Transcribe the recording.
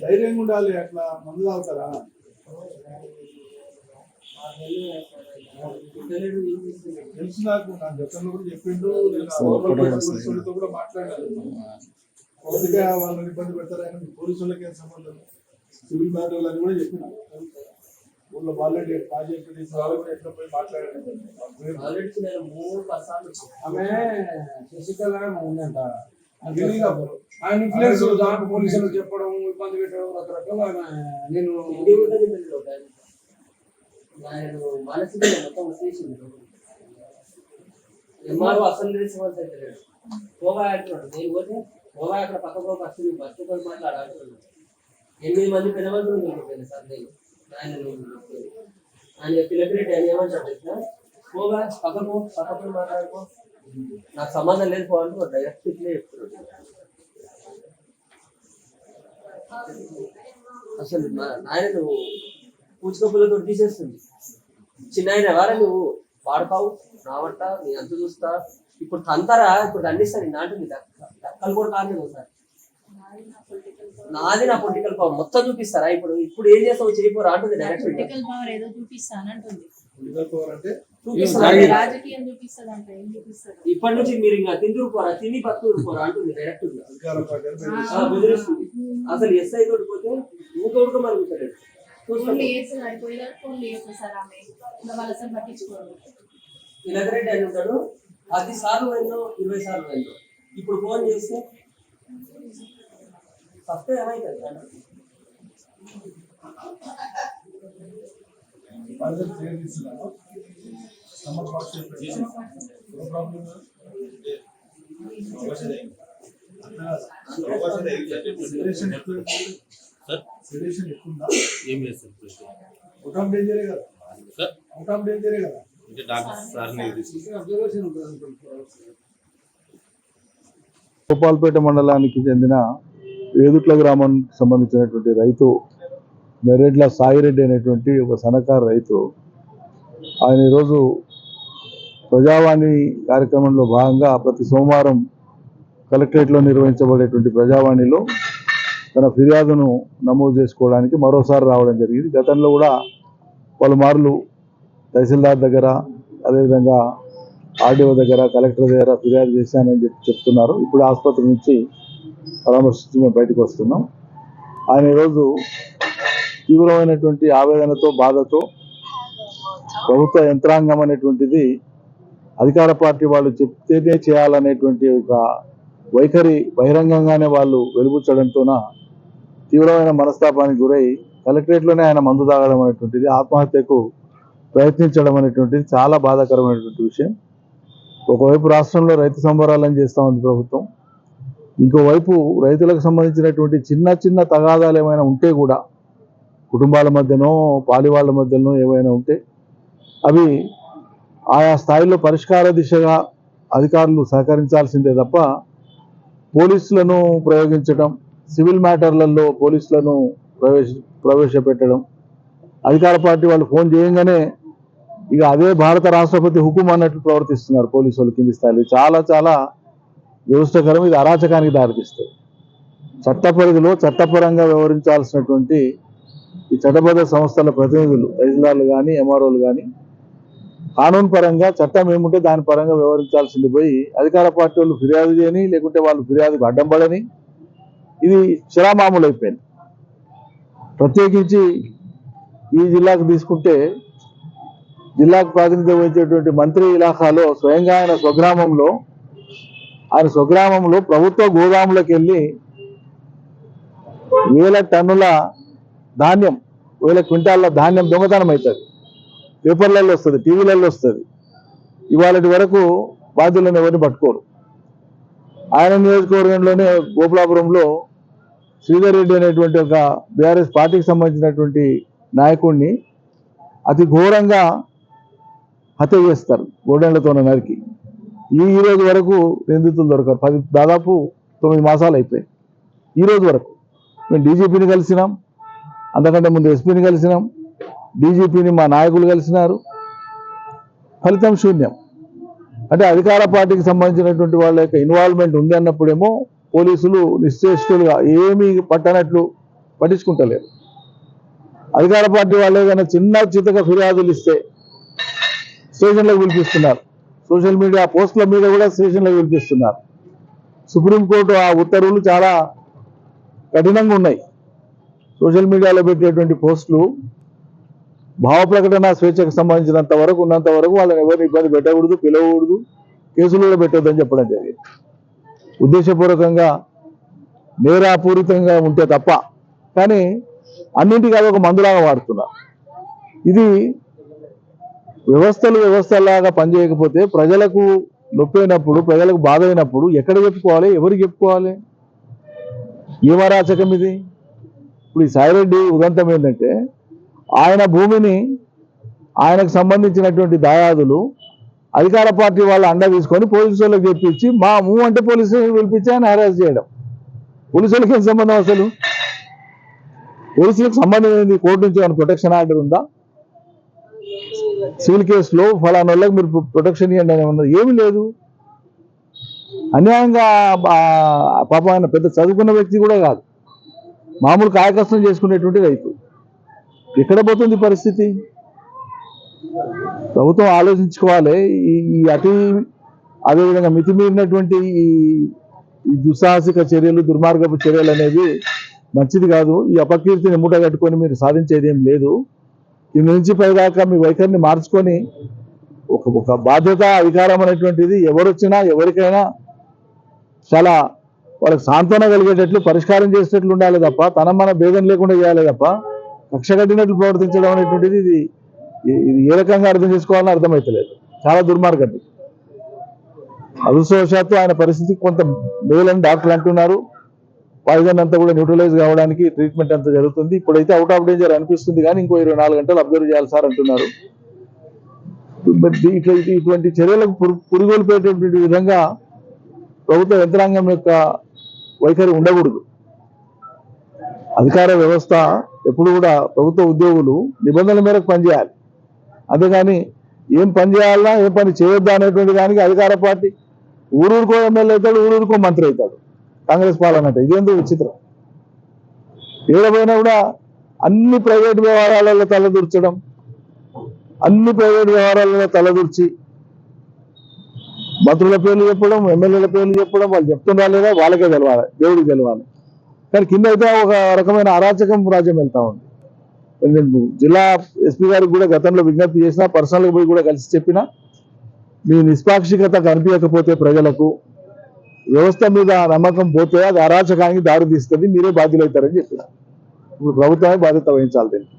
ధైర్యంగా ఉండాలి అట్లా మందు తాగుతారా? తెలుసు నాకు నా గతంలో కూడా చెప్పిండు పోలీసులతో కూడా మాట్లాడాను కొద్దిగా వాళ్ళని ఇబ్బంది పెడతారని మీ పోలీసు వాళ్ళకి ఏం సంబంధం? సివిల్ మ్యాటర్ అని కూడా చెప్పిన. ఊళ్ళో వాళ్ళే ప్రాజెక్ట్ తీసిన వాళ్ళు కూడా ఎట్లా పోయి మాట్లాడాను ఆమె శశికళ ఉందంట. తెలియదు అప్పుడు. ఆయన ఇన్ఫ్లుయెన్స్ దాంట్లో పోలీసులకు చెప్పడం ఇబ్బంది పెట్టడం రకరకాల ఆమె నేను మానసిక మొత్తం వచ్చేసింది. ఎంఆర్ఓ అసలు తెలియదు పోగా అంటున్నాడు. నేను పోతే పోగా అక్కడ పక్క పోక అసలు బస్సు పోయి మాట్లాడాడుతున్నాడు ఎనిమిది మంది పిల్లవాళ్ళు మీకు సార్ నేను. ఆయన ఆయన పిల్లపిరెడ్డి ఆయన ఏమని తెలుసా పోగా పక్క పక్కకు పక్క మాట్లాడుకో. నాకు సంబంధం లేదు పోవాలి డైరెక్ట్ ఇట్లే చెప్తున్నాడు అసలు నాయన నువ్వు పూచుకప్పులతో తీసేస్తుంది. చిన్న ఆయన ఎవరా నువ్వు? వాడతావు రావట నీ అంత చూస్తా. ఇప్పుడు తంతరా? ఇప్పుడు దండిస్తా నీ నాటు నీ దక్కలు కూడా కారణం సార్. నాది నా పొలిటికల్ పవర్ మొత్తం చూపిస్తారా? ఇప్పుడు ఇప్పుడు ఏం చేస్తావు చేయపోరా అంటుంది డైరెక్ట్ పొలిటికల్ పవర్ ఏదో చూపిస్తానంటుంది. పొలిటికల్ పవర్ అంటే? చూపిస్తారా? రాజకీయం చూపిస్తుంది అంటే ఏం చూపిస్తారు ఇప్పటి నుంచి మీరు ఇంకా తిందురు పోరా? తిని బతుకురు పోరా? అంటుంది డైరెక్ట్ బెదిరిస్తుంది. అసలు ఎస్ఐ తోటి పోతే ఊక ఉడక మరుగుతాడు ఫోన్లు వేసి అయిపోయేదాకా ఫోన్లు వేసేసారు ఆమె. ఇంకా వాళ్ళు అసలు పట్టించుకోరు. తిలకరెడ్డి అని ఉంటాడు. పది సార్లు పోయిందో ఇరవై సార్లు పోయిందో. ఇప్పుడు ఫోన్ చేస్తే ఫస్ట్ ఏమైతుంది వాళ్ళకి క్లియర్ చేస్తున్నాను సమ్మర్ పాస్ చెప్పండి నో ప్రాబ్లం సెడేషన్ ఎక్కువ సార్ సెడేషన్ ఎక్కువ ఉందా? ఏం లేదు సార్ ఇప్పుడు. అవుట్ ఆఫ్ డేంజరే కదా? సార్ అవుట్ ఆఫ్ డేంజరే కదా? అంటే డాక్టర్ సార్ని తీసుకు అబ్జర్వేషన్ ఉంటుంది? అనుకుంటున్నాను. గోపాల్పేట మండలానికి చెందిన ఏదుట్ల గ్రామానికి సంబంధించినటువంటి రైతు నెరేడ్ల సాయిరెడ్డి అనేటువంటి ఒక సన్నకారు రైతు ఆయన ఈరోజు ప్రజావాణి కార్యక్రమంలో భాగంగా ప్రతి సోమవారం కలెక్టరేట్లో నిర్వహించబడేటువంటి ప్రజావాణిలో తన ఫిర్యాదును నమోదు చేసుకోవడానికి మరోసారి రావడం జరిగింది. గతంలో కూడా పలుమార్లు తహసీల్దార్ దగ్గర అదేవిధంగా ఆర్డీఓ దగ్గర కలెక్టర్ దగ్గర ఫిర్యాదు చేశానని చెప్పి చెప్తున్నారు. ఇప్పుడు ఆసుపత్రి నుంచి పరామర్శించి మేము బయటకు వస్తున్నాం. ఆయన ఈరోజు తీవ్రమైనటువంటి ఆవేదనతో బాధతో ప్రభుత్వ యంత్రాంగం అనేటువంటిది అధికార పార్టీ వాళ్ళు చెప్తేనే చేయాలనేటువంటి ఒక వైఖరి బహిరంగంగానే వాళ్ళు వెలుబుచ్చడంతోన తీవ్రమైన మనస్తాపానికి గురై కలెక్టరేట్లోనే ఆయన మందు తాగడం అనేటువంటిది ఆత్మహత్యకు ప్రయత్నించడం అనేటువంటిది చాలా బాధాకరమైనటువంటి విషయం. ఒకవైపు రాష్ట్రంలో రైతు సంబరాలను చేస్తూ ఉంది ప్రభుత్వం. ఇంకోవైపు రైతులకు సంబంధించినటువంటి చిన్న చిన్న తగాదాలు ఏమైనా ఉంటే కూడా కుటుంబాల మధ్యనో పాలివాళ్ళ మధ్యనో ఏమైనా ఉంటే అవి ఆయా స్థాయిలో పరిష్కార దిశగా అధికారులు సహకరించాల్సిందే తప్ప పోలీసులను ప్రయోగించడం సివిల్ మ్యాటర్లలో పోలీసులను ప్రవేశ ప్రవేశపెట్టడం అధికార పార్టీ వాళ్ళు ఫోన్ చేయంగానే ఇక అదే భారత రాష్ట్రపతి హుకుం అన్నట్లు ప్రవర్తిస్తున్నారు పోలీసు వాళ్ళు కింది స్థాయిలో. చాలా చాలా దురదృష్టకరం ఇది అరాచకానికి దారితీస్తుంది. చట్ట పరిధిలో చట్టపరంగా వ్యవహరించాల్సినటువంటి ఈ చట్టబద్ధ సంస్థల ప్రతినిధులు తహసీల్దార్లు కానీ ఎంఆర్ఓలు కానీ కానూన్ పరంగా చట్టం ఏముంటే దాని పరంగా వ్యవహరించాల్సింది పోయి అధికార పార్టీ వాళ్ళు ఫిర్యాదు చేయని లేకుంటే వాళ్ళు ఫిర్యాదుకు అడ్డం పడని ఇది చిరామామూలు అయిపోయింది ప్రత్యేకించి ఈ జిల్లాకు తీసుకుంటే జిల్లాకు ప్రాతినిధ్యం వహించేటువంటి మంత్రి ఇలాఖాలో స్వయంగా ఆయన స్వగ్రామంలో ఆయన స్వగ్రామంలో ప్రభుత్వ గోదాములకు వెళ్ళి వేల టన్నుల ధాన్యం వేల క్వింటాల ధాన్యం దొంగతనం అవుతుంది పేపర్లలో వస్తుంది టీవీలలో వస్తుంది. ఇవాళటి వరకు బాధ్యులను ఎవరిని పట్టుకోరు. ఆయన నియోజకవర్గంలోనే గోపులాపురంలో శ్రీధర్ రెడ్డి అనేటువంటి ఒక బీఆర్ఎస్ పార్టీకి సంబంధించినటువంటి నాయకుడిని అతి ఘోరంగా హత్య చేస్తారు గోడెండ్లతో నరికి. ఈ ఈ రోజు వరకు నిందితులు దొరకరు పది దాదాపు తొమ్మిది మాసాలు అయిపోయాయి. ఈ రోజు వరకు మేము డీజీపీని కలిసినాం. అంతకంటే ముందు ఎస్పీని కలిసినాం. డీజీపీని మా నాయకులు కలిసినారు. ఫలితం శూన్యం. అంటే అధికార పార్టీకి సంబంధించినటువంటి వాళ్ళ యొక్క ఇన్వాల్వ్మెంట్ ఉంది అన్నప్పుడేమో పోలీసులు నిశ్చేష్టులుగా ఏమీ పట్టనట్లు పట్టించుకుంటలేరు. అధికార పార్టీ వాళ్ళు ఏదైనా చిన్న చితక ఫిర్యాదులు ఇస్తే స్టేషన్లకు పిలిపిస్తున్నారు. సోషల్ మీడియా పోస్టుల మీద కూడా స్టేషన్లకు వినిపిస్తున్నారు. సుప్రీంకోర్టు ఆ ఉత్తర్వులు చాలా కఠినంగా ఉన్నాయి. సోషల్ మీడియాలో పెట్టేటువంటి పోస్టులు భావ ప్రకటన స్వేచ్ఛకు సంబంధించినంత వరకు ఉన్నంత వరకు వాళ్ళని ఎవరిని ఇబ్బంది పెట్టకూడదు పిలవకూడదు కేసులు కూడా పెట్టొద్దని చెప్పడం జరిగింది. ఉద్దేశపూర్వకంగా నేరాపూరితంగా ఉంటే తప్ప కానీ అన్నింటికీ అది ఒక మందులాగా వాడుతున్నారు ఇది వ్యవస్థలు వ్యవస్థలాగా పనిచేయకపోతే ప్రజలకు నొప్పైనప్పుడు ప్రజలకు బాధ అయినప్పుడు ఎక్కడ చెప్పుకోవాలి ఎవరికి చెప్పుకోవాలి? ఏమరాచకం ఇది? ఇప్పుడు ఈ సాయిరెడ్డి ఉదంతం ఏంటంటే ఆయన భూమిని ఆయనకు సంబంధించినటువంటి దాయాదులు అధికార పార్టీ వాళ్ళు అండ తీసుకొని పోలీసులకు తెప్పించి చెప్పించి మా మూ అంటే పోలీసులు పిలిపించి ఆయన హెరాస్ చేయడం. పోలీసులకి ఏం సంబంధం అసలు? పోలీసులకు సంబంధం ఏంది? కోర్టు నుంచి ఏమైనా ప్రొటెక్షన్ ఆర్డర్ ఉందా? సివిల్ కేసులో ఫలానా వాళ్ళకి మీరు ప్రొటెక్షన్ ఇవ్వండి అని ఉన్నది ఏమీ లేదు. అన్యాయంగా పాప ఆయన పెద్ద చదువుకున్న వ్యక్తి కూడా కాదు. మామూలు కాయకష్టం చేసుకునేటువంటి రైతు. ఎక్కడ పోతుంది పరిస్థితి? ప్రభుత్వం ఆలోచించుకోవాలి. ఈ అతి అదేవిధంగా మితిమీరినటువంటి ఈ ఈ దుస్సాహసిక చర్యలు దుర్మార్గపు చర్యలు అనేవి మంచిది కాదు. ఈ అపకీర్తిని మూట కట్టుకొని మీరు సాధించేది ఏం లేదు. కింద నుంచి పైదాకా మీ వైఖరిని మార్చుకొని ఒక ఒక బాధ్యత అధికారం అనేటువంటిది ఎవరొచ్చినా ఎవరికైనా చాలా వాళ్ళకి సాంత్వన కలిగేటట్లు పరిష్కారం చేసేటట్లు ఉండాలి తప్ప తన మన భేదం లేకుండా చేయాలి తప్ప కక్ష కట్టినట్లు ప్రవర్తించడం అనేటువంటిది ఇది ఇది- ఏ రకంగా అర్థం చేసుకోవాలని అర్థమవుతలేదు చాలా దుర్మార్గం అదృష్టవశాత్తు ఆయన పరిస్థితి కొంత మేలని డాక్టర్లు అంటున్నారు. పాయిజన్ అంతా కూడా న్యూట్రలైజ్ కావడానికి ట్రీట్మెంట్ అంతా జరుగుతుంది. ఇప్పుడైతే అవుట్ ఆఫ్ డేంజర్ అనిపిస్తుంది కానీ ఇంకో ఇరవై నాలుగు గంటలు అబ్జర్వ్ చేయాలి సార్ అంటున్నారు. ఇట్లా ఇటువంటి చర్యలకు పురు- పురిగొల్పేటటువంటి విధంగా ప్రభుత్వ యంత్రాంగం యొక్క వైఖరి ఉండకూడదు. అధికార వ్యవస్థ ఎప్పుడు కూడా ప్రభుత్వ ఉద్యోగులు నిబంధనల మేరకు పనిచేయాలి. అంతేగాని ఏం పని చేయాలా ఏం పని చేయొద్దా అనేటువంటి దానికి అధికార పార్టీ ఊరూరుకో ఎమ్మెల్యే అవుతాడు ఊరూరుకో మంత్రి అవుతాడు. కాంగ్రెస్ పాలన అంటే ఇదేందో విచిత్రం? ఏడపోయినా కూడా అన్ని ప్రైవేట్ వ్యవహారాలలో తలదూర్చడం అన్ని ప్రైవేట్ వ్యవహారాలలో తలదూర్చి మంత్రుల పేర్లు చెప్పడం ఎమ్మెల్యేల పేర్లు చెప్పడం వాళ్ళు చెప్తున్నా లేదా వాళ్ళకే తెలవాలి దేవుడికి తెలవాలి. కానీ కింద అయితే ఒక రకమైన అరాచకం రాజ్యం వెళ్తా ఉంది. నేను జిల్లా ఎస్పీ గారికి కూడా గతంలో విజ్ఞప్తి చేసినా పర్సనల్గా పోయి కూడా కలిసి చెప్పిన మీ నిష్పాక్షికత కనిపించకపోతే ప్రజలకు వ్యవస్థ మీద నమ్మకం పోతే అది అరాచకానికి దారి తీస్తుంది మీరే బాధ్యులవుతారని చెప్పిన ఇప్పుడు ప్రభుత్వమే బాధ్యత వహించాలి దీనికి.